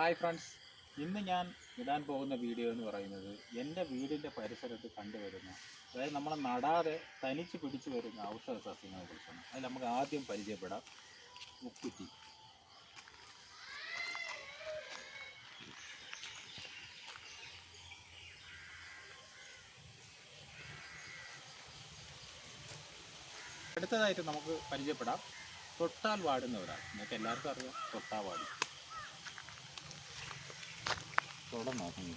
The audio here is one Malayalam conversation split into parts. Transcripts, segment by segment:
ഹായ് ഫ്രണ്ട്സ് ഇന്ന് ഞാൻ ഇടാൻ പോകുന്ന വീഡിയോ എന്ന് പറയുന്നത് എന്റെ വീടിന്റെ പരിസരത്ത് കണ്ടുവരുന്ന അതായത് നമ്മൾ നടാതെ തനിച്ച് പിടിച്ചു വരുന്ന ഔഷധ സസ്യങ്ങളെ കുറിച്ചാണ്. അതിൽ നമുക്ക് ആദ്യം പരിചയപ്പെടാം. മുക്കുറ്റി അടുത്തതായിട്ട് നമുക്ക് പരിചയപ്പെടാം. തൊട്ടാൽ വാടുന്നവരാണ്. നിങ്ങൾക്ക് എല്ലാവർക്കും അറിയാം. തൊട്ടാൽ വാടി. തൊട നോക്കുന്നു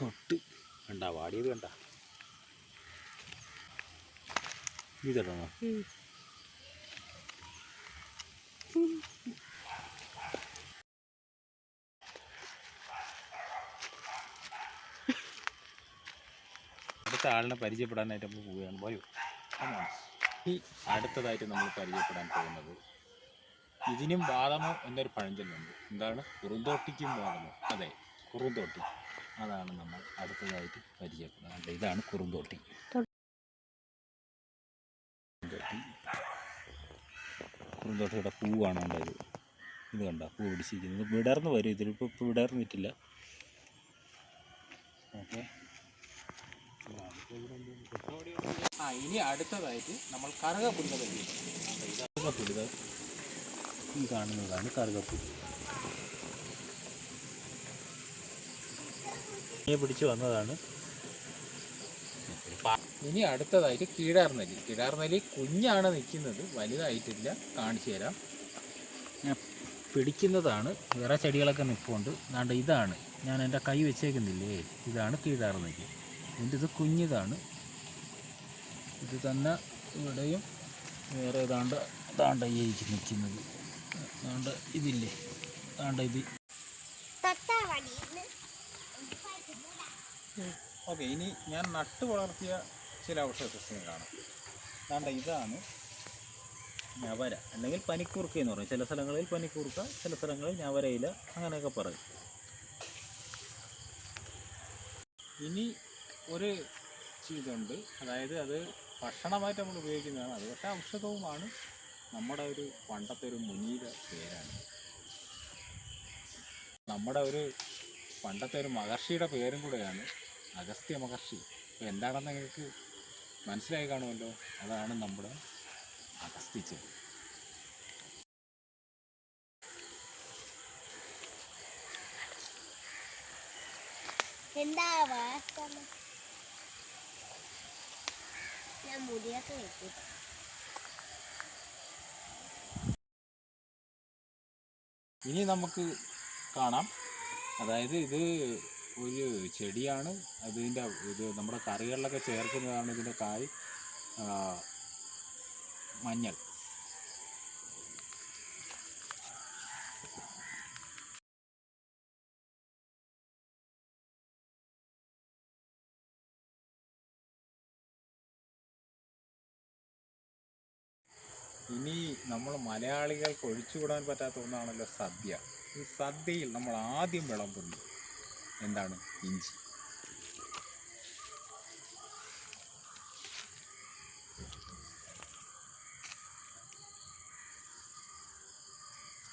തൊട്ട്. കണ്ട വാടിയത് കണ്ട. തുടങ്ങോ അടുത്ത ആളിനെ പരിചയപ്പെടാനായിട്ട് നമ്മൾ പോവുകയാണ്. പോയോ ഈ അടുത്തതായിട്ട് നമ്മൾ പരിചയപ്പെടാൻ പോകുന്നത് ഇതിനും വാദമോ എന്നൊരു പഴഞ്ചൊല്ലുണ്ട്. എന്താണ്? കുറുന്തോട്ടിക്കും വാദമോ. അതെ കുറുന്തോട്ടി. അതാണ് നമ്മൾ അടുത്തതായിട്ട് പരിചയപ്പെടുന്നത്. ഇതാണ് കുറുന്തോട്ടി. കുറുന്തോട്ടി. കുറുന്തോട്ടിയുടെ പൂവാണ് ഉണ്ടായത് ഇത്. കണ്ട? പൂ പിടിച്ചിരിക്കുന്നത്. വിടർന്ന് വരും ഇതിലിപ്പോൾ വിടർന്നിട്ടില്ല. ഓക്കെ. ആ ഇനി അടുത്തതായിട്ട് നമ്മൾ കറുകപ്പുല്ല് പരിചയപ്പെടും കറുകപ്പുല്ല് ഈ കാണുന്നതാണ് കറുകപ്പുല്ല് ഇതിനെ പിടിച്ച് വന്നതാണ്. ഇനി അടുത്തതായിട്ട് കീഴാർനെല്ലി കീഴാർനെല്ലി കുഞ്ഞാണ് നിൽക്കുന്നത്. വലുതായിട്ടില്ല. കാണിച്ചു തരാം. ഞാൻ പിടിക്കുന്നതാണ്. വേറെ ചെടികളൊക്കെ നിൽപ്പുണ്ട് അതാണ്ട് ഇതാണ്. ഞാൻ എന്റെ കൈ വെച്ചേക്കുന്നില്ലേ? ഇതാണ് കീഴാർനെല്ലി എന്റെ ഇത് കുഞ്ഞിതാണ്. ഇത് തന്നെ ഇവിടെയും വേറെ ഏതാണ്ട് ഈ നിൽക്കുന്നത്. ദാണ്ട ഇതില്ലേ? ദാണ്ട ഇത്. ഓക്കെ ഇനി ഞാൻ നട്ട് വളർത്തിയ ചില ഔഷധ സസ്യങ്ങളാണ് ദാണ്ട ഇതാണ് ഞവര അല്ലെങ്കിൽ പനിക്കൂർക്ക എന്ന് പറയും. ചില സ്ഥലങ്ങളിൽ പനിക്കൂർക്ക ചില സ്ഥലങ്ങളിൽ ഞവരയില അങ്ങനെയൊക്കെ പറയും. ഇനി ഒരു ഇതുണ്ട്. അതായത് അത് ഭക്ഷണമായിട്ട് നമ്മൾ ഉപയോഗിക്കുന്നതാണ്. അത് പക്ഷേ ഔഷധവുമാണ്. നമ്മുടെ ഒരു പണ്ടത്തെ ഒരു മുനിയുടെ പേരാണ്. നമ്മുടെ ഒരു പണ്ടത്തെ ഒരു മഹർഷിയുടെ പേരും കൂടെയാണ് അഗസ്ത്യ മഹർഷി. അപ്പോൾ എന്താണെന്ന് നിങ്ങൾക്ക് മനസ്സിലായി കാണുമല്ലോ? അതാണ് നമ്മുടെ അഗസ്തിച്ചത് എന്താ ഞാൻ മുടിയൊക്കെ വെക്കും ഇനി നമുക്ക് കാണാം. അതായത് ഇത് ഒരു ചെടിയാണ്. അതിന്റെ ഇത് നമ്മുടെ കറികളിലൊക്കെ ചേർക്കുന്നതാണ് ഇതിന്റെ കായ് മഞ്ഞൾ. ഇനി നമ്മൾ മലയാളികൾക്ക് ഒഴിച്ചുകൂടാൻ പറ്റാത്ത ഒന്നാണല്ലോ സദ്യ. ഈ സദ്യയിൽ നമ്മൾ ആദ്യം വിളമ്പുന്നത് എന്താണ്? ഇഞ്ചി.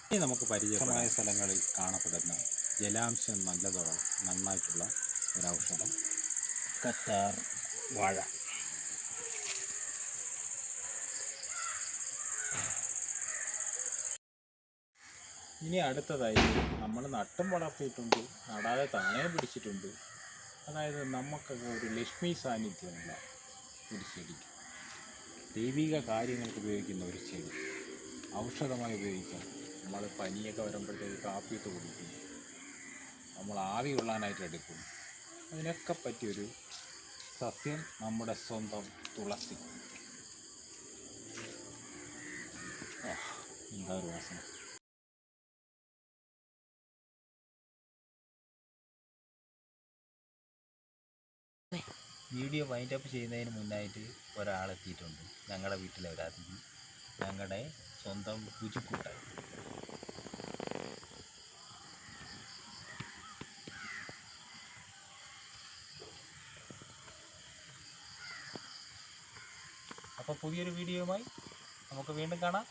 ഇനി നമുക്ക് പരിചയമായ സ്ഥലങ്ങളിൽ കാണപ്പെടുന്ന ജലാംശം നല്ലതോളം നന്നായിട്ടുള്ള ഒരു ഔഷധം കറ്റാർ വാഴ. ഇനി അടുത്തതായി നമ്മൾ നട്ടും വളർത്തിയിട്ടുണ്ട്. നടാതെ താനേ പിടിച്ചിട്ടുണ്ട്. അതായത് നമുക്കൊക്കെ ഒരു ലക്ഷ്മി സാന്നിധ്യമുള്ള ഒരു ചെടി. ദൈവിക കാര്യങ്ങൾക്ക് ഉപയോഗിക്കുന്ന ഒരു ചെടി. ഔഷധമായി ഉപയോഗിക്കാം. നമ്മൾ പനിയൊക്കെ വരുമ്പോഴത്തേക്ക് കാപ്പിയിട്ട് കുടിക്കും. നമ്മൾ ആവി കൊള്ളാനായിട്ട് എടുക്കും. അതിനൊക്കെ പറ്റിയൊരു സസ്യം നമ്മുടെ സ്വന്തം തുളസി. എന്താ ഒരു വാസന? വീഡിയോ വൈൻഡ് അപ്പ് ചെയ്യുന്നതിന് മുന്നായിട്ട് ഒരാളെത്തിയിട്ടുണ്ട് ഞങ്ങളുടെ വീട്ടിലെ ഒരു അതിഥി ഞങ്ങളുടെ സ്വന്തം രുചിക്കൂട്ടായി അപ്പോൾ പുതിയൊരു വീഡിയോയുമായി നമുക്ക് വീണ്ടും കാണാം.